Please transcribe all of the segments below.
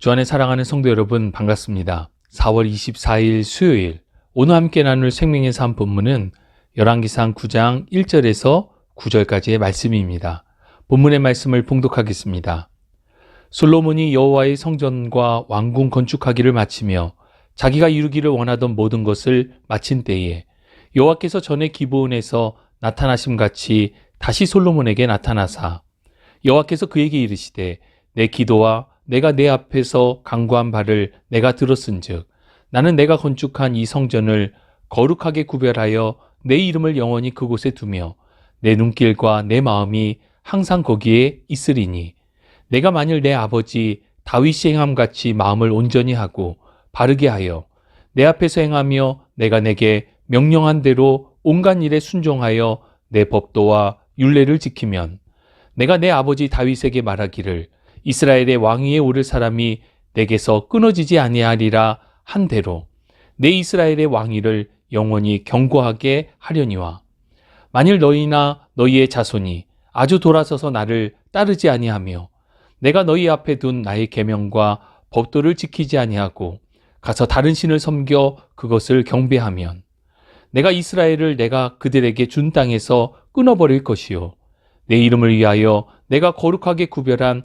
주 안에 사랑하는 성도 여러분 반갑습니다. 4월 24일 수요일 오늘 함께 나눌 생명의 삶 본문은 열왕기상 9장 1절에서 9절까지의 말씀입니다. 본문의 말씀을 봉독하겠습니다. 솔로몬이 여호와의 성전과 왕궁 건축하기를 마치며 자기가 이루기를 원하던 모든 것을 마친 때에 여호와께서 전에 기브온에서 나타나심 같이 다시 솔로몬에게 나타나사 여호와께서 그에게 이르시되 내 기도와 내가 내 앞에서 강구한 바를 내가 들었은즉 나는 내가 건축한 이 성전을 거룩하게 구별하여 내 이름을 영원히 그곳에 두며 내 눈길과 내 마음이 항상 거기에 있으리니 내가 만일 내 아버지 다윗이 행함 같이 마음을 온전히 하고 바르게 하여 내 앞에서 행하며 내가 내게 명령한 대로 온갖 일에 순종하여 내 법도와 율례를 지키면 내가 내 아버지 다윗에게 말하기를 이스라엘의 왕위에 오를 사람이 내게서 끊어지지 아니하리라 한 대로 내 이스라엘의 왕위를 영원히 경고하게 하려니와 만일 너희나 너희의 자손이 아주 돌아서서 나를 따르지 아니하며 내가 너희 앞에 둔 나의 계명과 법도를 지키지 아니하고 가서 다른 신을 섬겨 그것을 경배하면 내가 이스라엘을 내가 그들에게 준 땅에서 끊어버릴 것이요. 내 이름을 위하여 내가 거룩하게 구별한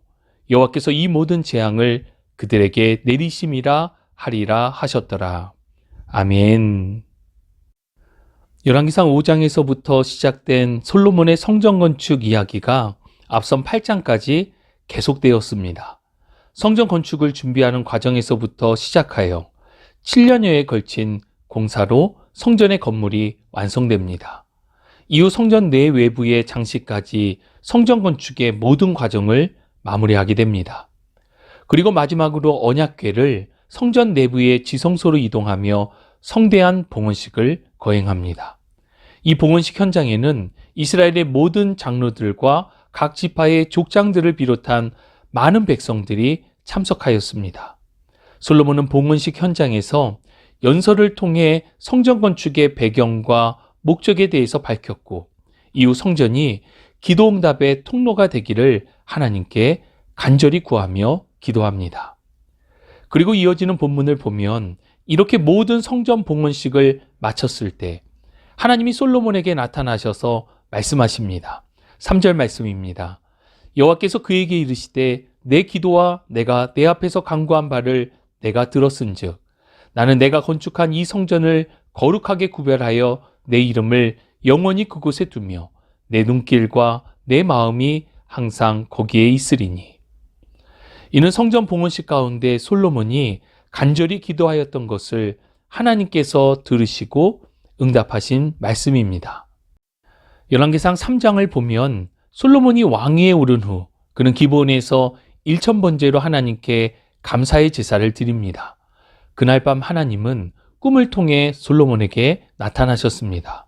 여호와께서 이 모든 재앙을 그들에게 내리심이라 하리라 하셨더라. 아멘. 열왕기상 5장에서부터 시작된 솔로몬의 성전 건축 이야기가 앞선 8장까지 계속되었습니다. 성전 건축을 준비하는 과정에서부터 시작하여 7년여에 걸친 공사로 성전의 건물이 완성됩니다. 이후 성전 내 외부의 장식까지 성전 건축의 모든 과정을 마무리하게 됩니다. 그리고 마지막으로 언약궤를 성전 내부의 지성소로 이동하며 성대한 봉헌식을 거행합니다. 이 봉헌식 현장에는 이스라엘의 모든 장로들과 각 지파의 족장들을 비롯한 많은 백성들이 참석하였습니다. 솔로몬은 봉헌식 현장에서 연설을 통해 성전 건축의 배경과 목적에 대해서 밝혔고 이후 성전이 기도응답의 통로가 되기를 하나님께 간절히 구하며 기도합니다. 그리고 이어지는 본문을 보면 이렇게 모든 성전 봉헌식을 마쳤을 때 하나님이 솔로몬에게 나타나셔서 말씀하십니다. 3절 말씀입니다. 여호와께서 그에게 이르시되 내 기도와 내가 내 앞에서 간구한 바를 내가 들었은즉 나는 내가 건축한 이 성전을 거룩하게 구별하여 내 이름을 영원히 그곳에 두며 내 눈길과 내 마음이 항상 거기에 있으리니. 이는 성전 봉헌식 가운데 솔로몬이 간절히 기도하였던 것을 하나님께서 들으시고 응답하신 말씀입니다. 열왕기상 3장을 보면 솔로몬이 왕위에 오른 후 그는 기본에서 1천 번째로 하나님께 감사의 제사를 드립니다. 그날 밤 하나님은 꿈을 통해 솔로몬에게 나타나셨습니다.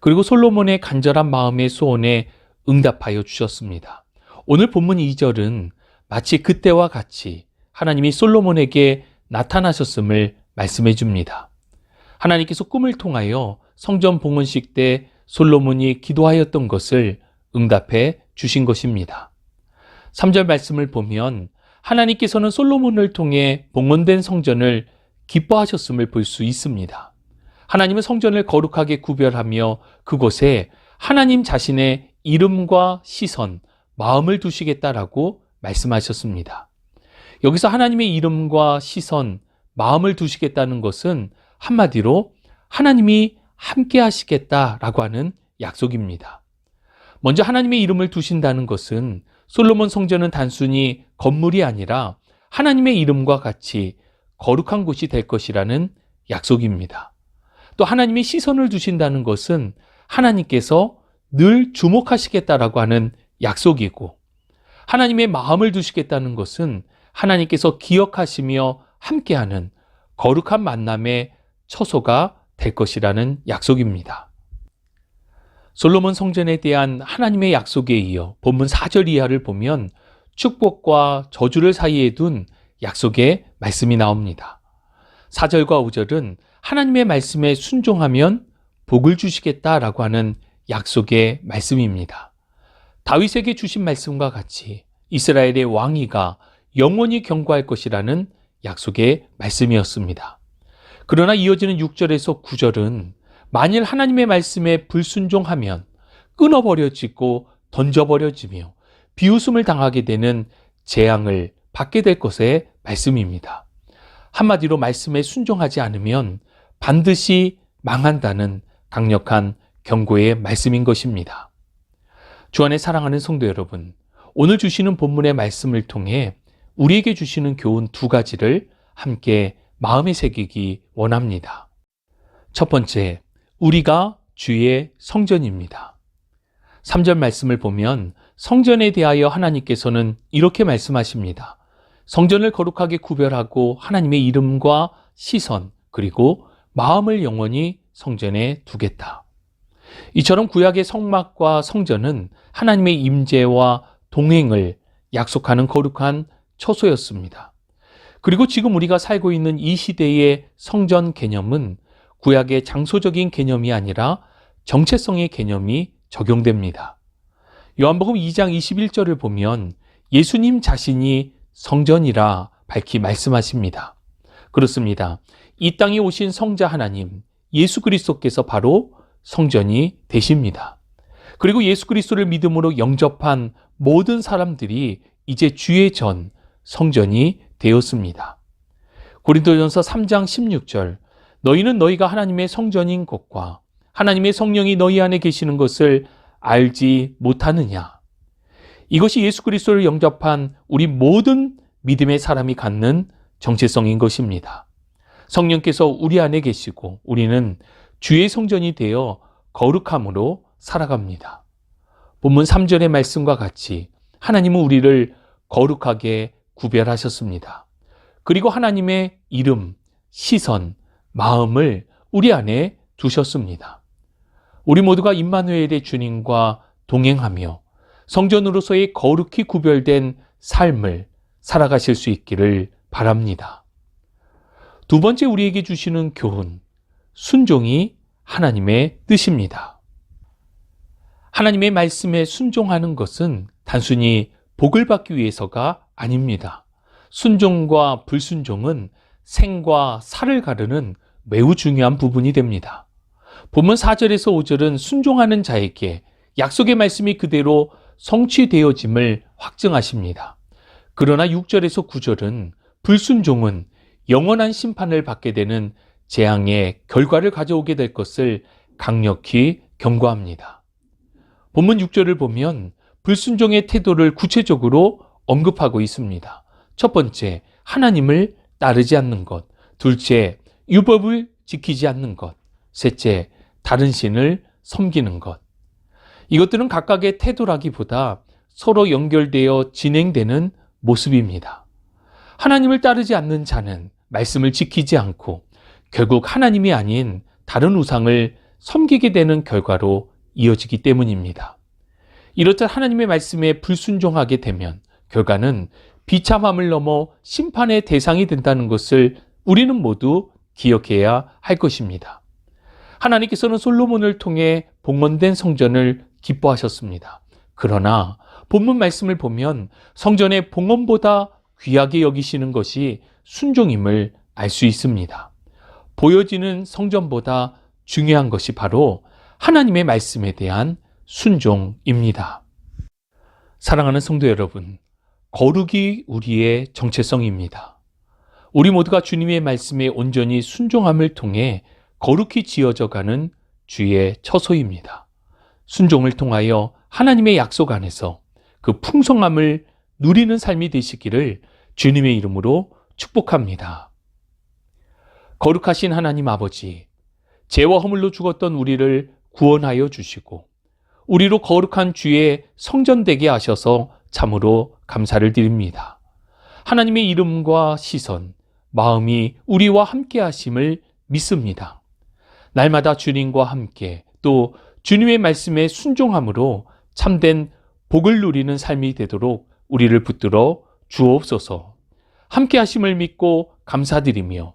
그리고 솔로몬의 간절한 마음의 소원에 응답하여 주셨습니다. 오늘 본문 2절은 마치 그때와 같이 하나님이 솔로몬에게 나타나셨음을 말씀해 줍니다. 하나님께서 꿈을 통하여 성전 봉헌식 때 솔로몬이 기도하였던 것을 응답해 주신 것입니다. 3절 말씀을 보면 하나님께서는 솔로몬을 통해 봉헌된 성전을 기뻐하셨음을 볼 수 있습니다. 하나님은 성전을 거룩하게 구별하며 그곳에 하나님 자신의 이름과 시선, 마음을 두시겠다라고 말씀하셨습니다. 여기서 하나님의 이름과 시선, 마음을 두시겠다는 것은 한마디로 하나님이 함께 하시겠다라고 하는 약속입니다. 먼저 하나님의 이름을 두신다는 것은 솔로몬 성전은 단순히 건물이 아니라 하나님의 이름과 같이 거룩한 곳이 될 것이라는 약속입니다. 또 하나님의 시선을 두신다는 것은 하나님께서 늘 주목하시겠다라고 하는 약속이고 하나님의 마음을 두시겠다는 것은 하나님께서 기억하시며 함께하는 거룩한 만남의 처소가 될 것이라는 약속입니다. 솔로몬 성전에 대한 하나님의 약속에 이어 본문 4절 이하를 보면 축복과 저주를 사이에 둔 약속의 말씀이 나옵니다. 4절과 5절은 하나님의 말씀에 순종하면 복을 주시겠다라고 하는 약속의 말씀입니다. 다윗에게 주신 말씀과 같이 이스라엘의 왕위가 영원히 경고할 것이라는 약속의 말씀이었습니다. 그러나 이어지는 6절에서 9절은 만일 하나님의 말씀에 불순종하면 끊어버려지고 던져버려지며 비웃음을 당하게 되는 재앙을 받게 될 것의 말씀입니다. 한마디로 말씀에 순종하지 않으면 반드시 망한다는 강력한 경고의 말씀인 것입니다. 주 안에 사랑하는 성도 여러분, 오늘 주시는 본문의 말씀을 통해 우리에게 주시는 교훈 두 가지를 함께 마음에 새기기 원합니다. 첫 번째, 우리가 주의 성전입니다. 3절 말씀을 보면 성전에 대하여 하나님께서는 이렇게 말씀하십니다. 성전을 거룩하게 구별하고 하나님의 이름과 시선 그리고 마음을 영원히 성전에 두겠다. 이처럼 구약의 성막과 성전은 하나님의 임재와 동행을 약속하는 거룩한 처소였습니다. 그리고 지금 우리가 살고 있는 이 시대의 성전 개념은 구약의 장소적인 개념이 아니라 정체성의 개념이 적용됩니다. 요한복음 2장 21절을 보면 예수님 자신이 성전이라 밝히 말씀하십니다. 그렇습니다. 이 땅에 오신 성자 하나님, 예수 그리스도께서 바로 성전이 되십니다. 그리고 예수 그리스도를 믿음으로 영접한 모든 사람들이 이제 주의 전 성전이 되었습니다. 고린도전서 3장 16절 너희는 너희가 하나님의 성전인 것과 하나님의 성령이 너희 안에 계시는 것을 알지 못하느냐. 이것이 예수 그리스도를 영접한 우리 모든 믿음의 사람이 갖는 정체성인 것입니다. 성령께서 우리 안에 계시고 우리는 주의 성전이 되어 거룩함으로 살아갑니다. 본문 3절의 말씀과 같이 하나님은 우리를 거룩하게 구별하셨습니다. 그리고 하나님의 이름, 시선, 마음을 우리 안에 두셨습니다. 우리 모두가 임마누엘의 주님과 동행하며 성전으로서의 거룩히 구별된 삶을 살아가실 수 있기를 바랍니다. 두 번째 우리에게 주시는 교훈, 순종이 하나님의 뜻입니다. 하나님의 말씀에 순종하는 것은 단순히 복을 받기 위해서가 아닙니다. 순종과 불순종은 생과 사를 가르는 매우 중요한 부분이 됩니다. 본문 4절에서 5절은 순종하는 자에게 약속의 말씀이 그대로 성취되어짐을 확증하십니다. 그러나 6절에서 9절은 불순종은 영원한 심판을 받게 되는 재앙의 결과를 가져오게 될 것을 강력히 경고합니다. 본문 6절을 보면 불순종의 태도를 구체적으로 언급하고 있습니다. 첫 번째, 하나님을 따르지 않는 것. 둘째, 율법을 지키지 않는 것. 셋째, 다른 신을 섬기는 것. 이것들은 각각의 태도라기보다 서로 연결되어 진행되는 모습입니다. 하나님을 따르지 않는 자는 말씀을 지키지 않고 결국 하나님이 아닌 다른 우상을 섬기게 되는 결과로 이어지기 때문입니다. 이렇듯 하나님의 말씀에 불순종하게 되면 결과는 비참함을 넘어 심판의 대상이 된다는 것을 우리는 모두 기억해야 할 것입니다. 하나님께서는 솔로몬을 통해 복원된 성전을 기뻐하셨습니다. 그러나 본문 말씀을 보면 성전의 봉헌보다 귀하게 여기시는 것이 순종임을 알 수 있습니다. 보여지는 성전보다 중요한 것이 바로 하나님의 말씀에 대한 순종입니다. 사랑하는 성도 여러분, 거룩이 우리의 정체성입니다. 우리 모두가 주님의 말씀에 온전히 순종함을 통해 거룩히 지어져 가는 주의 처소입니다. 순종을 통하여 하나님의 약속 안에서 그 풍성함을 누리는 삶이 되시기를 주님의 이름으로 축복합니다. 거룩하신 하나님 아버지, 죄와 허물로 죽었던 우리를 구원하여 주시고, 우리로 거룩한 주의 성전되게 하셔서 참으로 감사를 드립니다. 하나님의 이름과 시선, 마음이 우리와 함께 하심을 믿습니다. 날마다 주님과 함께 또 주님의 말씀에 순종함으로 참된 복을 누리는 삶이 되도록 우리를 붙들어 주옵소서. 함께 하심을 믿고 감사드리며